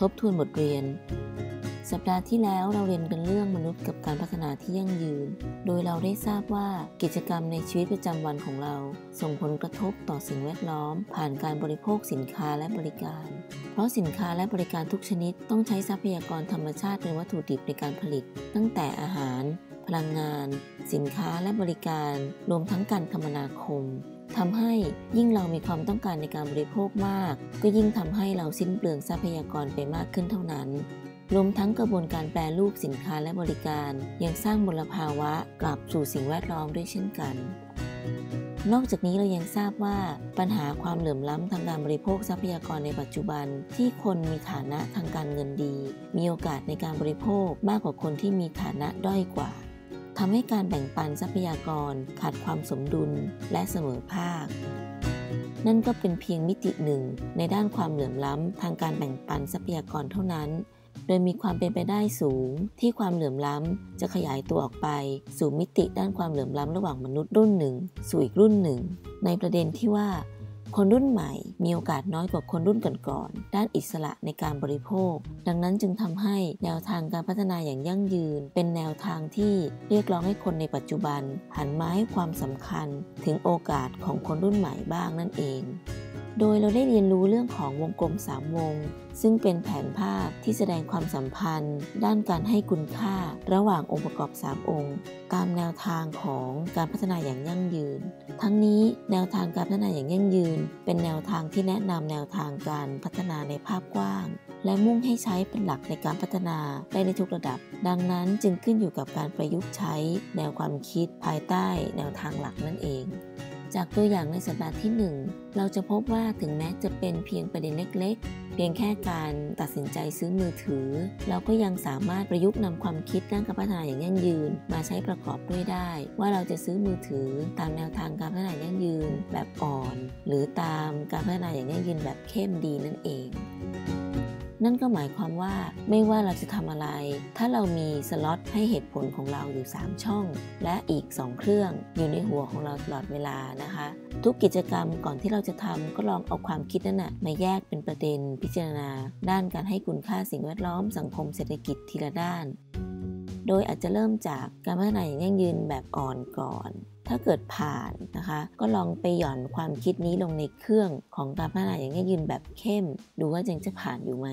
ทบทวนบทเรียน สัปดาห์ที่แล้วเราเรียนกันเรื่องมนุษย์กับการพัฒนาที่ยั่งยืน โดยเราได้ทราบว่ากิจกรรมในชีวิตประจำวันของเรา ส่งผลกระทบต่อสิ่งแวดล้อม ผ่านการบริโภคสินค้าและบริการ เพราะสินค้าและบริการทุกชนิด ต้องใช้ทรัพยากรธรรมชาติเป็นวัตถุดิบในการผลิต ตั้งแต่อาหาร พลังงาน สินค้าและบริการ รวมทั้งการคมนาคม ทำให้ยิ่งเรามีความต้องการในการบริโภคมาก ก็ยิ่งทำให้เราสิ้นเปลืองทรัพยากรไปมากขึ้นเท่านั้น รวมทั้งกระบวนการแปรรูปสินค้าและบริการ ยังสร้างมลภาวะกลับสู่สิ่งแวดล้อมด้วยเช่นกันนอกจากนี้เรายังทราบว่าปัญหาความเหลื่อมล้ำทางการบริโภคทรัพยากรในปัจจุบัน ที่คนมีฐานะทางการเงินดี มีโอกาสในการบริโภคมากกว่าคนที่มีฐานะด้อยกว่า ทำให้การแบ่งปันทรัพยากรขาดความสมดุลและเสมอภาค นั่นก็เป็นเพียงมิติหนึ่งในด้านความเหลื่อมล้ำทางการแบ่งปันทรัพยากรเท่านั้น โดยมีความเป็นไปได้สูง ที่ความเหลื่อมล้ำจะขยายตัวออกไป สู่มิติด้านความเหลื่อมล้ำระหว่างมนุษย์รุ่นหนึ่ง สู่อีกรุ่นหนึ่ง ในประเด็นที่ว่า คนรุ่นใหม่มีโอกาสน้อยกว่าคนรุ่นก่อนๆด้านอิสระในการบริโภค ดังนั้นจึงทำให้แนวทางการพัฒนาอย่างยั่งยืน เป็นแนวทางที่เรียกร้องให้คนในปัจจุบัน หันมาให้ความสำคัญถึงโอกาสของคนรุ่นใหม่บ้างนั่นเอง โดยเราได้เรียนรู้เรื่องของวงกลม3วง ซึ่งเป็นแผนภาพที่แสดงความสัมพันธ์ ด้านการให้คุณค่าระหว่างองค์ประกอบ 3 องค์ ตามแนวทางของการพัฒนาอย่างยั่งยืน ทั้งนี้แนวทางการพัฒนาอย่างยั่งยืน เป็นแนวทางที่แนะนำแนวทางการพัฒนาในภาพกว้าง และมุ่งให้ใช้เป็นหลักในการพัฒนาได้ในทุกระดับ ดังนั้นจึงขึ้นอยู่กับการประยุกต์ใช้แนวความคิดภายใต้แนวทางหลักนั่นเอง จากตัวอย่างในสัปดาห์ที่ 1 เราจะพบว่าถึงแม้จะเป็นเพียงประเด็นเล็กๆ เพียงแค่การตัดสินใจซื้อมือถือ เราก็ยังสามารถประยุกต์นำความคิดด้านการพัฒนาอย่างยั่งยืน มาใช้ประกอบด้วยได้ ว่าเราจะซื้อมือถือตามแนวทางการพัฒนายั่งยืนแบบอ่อน หรือตามการพัฒนาอย่างยั่งยืนแบบเข้มดีนั่นเอง นั่นก็หมายความว่าไม่ว่าเราจะทำอะไร ถ้าเรามีสล็อตให้เหตุผลของเราอยู่ 3 ช่อง และอีก 2 เครื่องอยู่ในหัวของเราตลอดเวลานะคะ ทุกกิจกรรมก่อนที่เราจะทำก็ลองเอาความคิดนั้นนะมาแยกเป็นประเด็นพิจารณา ด้านการให้คุณค่าสิ่งแวดล้อมสังคมเศรษฐกิจทีละด้าน โดยอาจจะเริ่มจากการพัฒนาอย่างยั่งยืนแบบอ่อนก่อน ถ้าเกิดผ่านนะคะ ก็ลองไปหย่อนความคิดนี้ลงในเครื่องของการพัฒนาอย่างยั่งยืนแบบเข้ม ดูว่ายังจะผ่านอยู่ไหม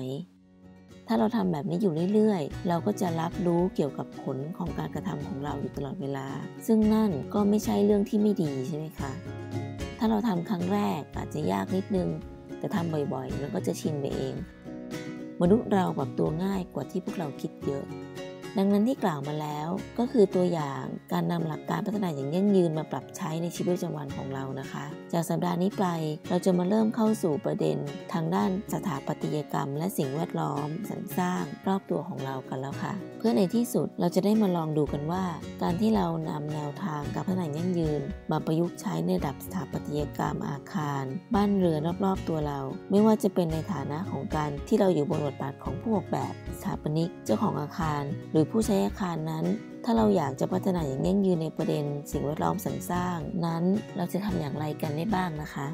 ถ้าเราทำแบบนี้อยู่เรื่อยๆ เราก็จะรับรู้เกี่ยวกับผลของการกระทำของเราอยู่ตลอดเวลา ซึ่งนั่นก็ไม่ใช่เรื่องที่ไม่ดีใช่ไหมคะ ถ้าเราทำครั้งแรกอาจจะยากนิดนึง แต่ทำบ่อยๆ มันก็จะชินไปเอง มนุษย์เราปรับตัวง่ายกว่าที่พวกเราคิดเยอะ ดังนั้นที่กล่าวมาแล้วก็คือตัวอย่างการนำหลักการพัฒนาอย่างยั่งยืนมาปรับใช้ในชีวิตประจำวันของเรานะคะ จากสัปดาห์นี้ไปเราจะมาเริ่มเข้าสู่ประเด็น ทางด้านสถาปัตยกรรม และสิ่งแวดล้อมสรรสร้างรอบตัวของเรากันแล้วค่ะ เพื่อในที่สุดเราจะได้มาลองดูกันว่า การที่เรานำแนวทางการพัฒนายั่งยืน มาประยุกต์ใช้ในระดับสถาปัตยกรรมอาคาร บ้านเรือนรอบๆตัวเรา ไม่ว่าจะเป็นในฐานะของการที่เราอยู่บนบทบาทของผู้ออกแบบถาปนิกเจ้าของอาคาร หรือผู้ใช้อาคารนั้น ถ้าเราอยากจะพัฒนาอย่างยั่งยืนในประเด็น สิ่งแวดล้อมสรรสร้าง นั้นเราจะทำอย่างไรกันได้บ้างนะคะ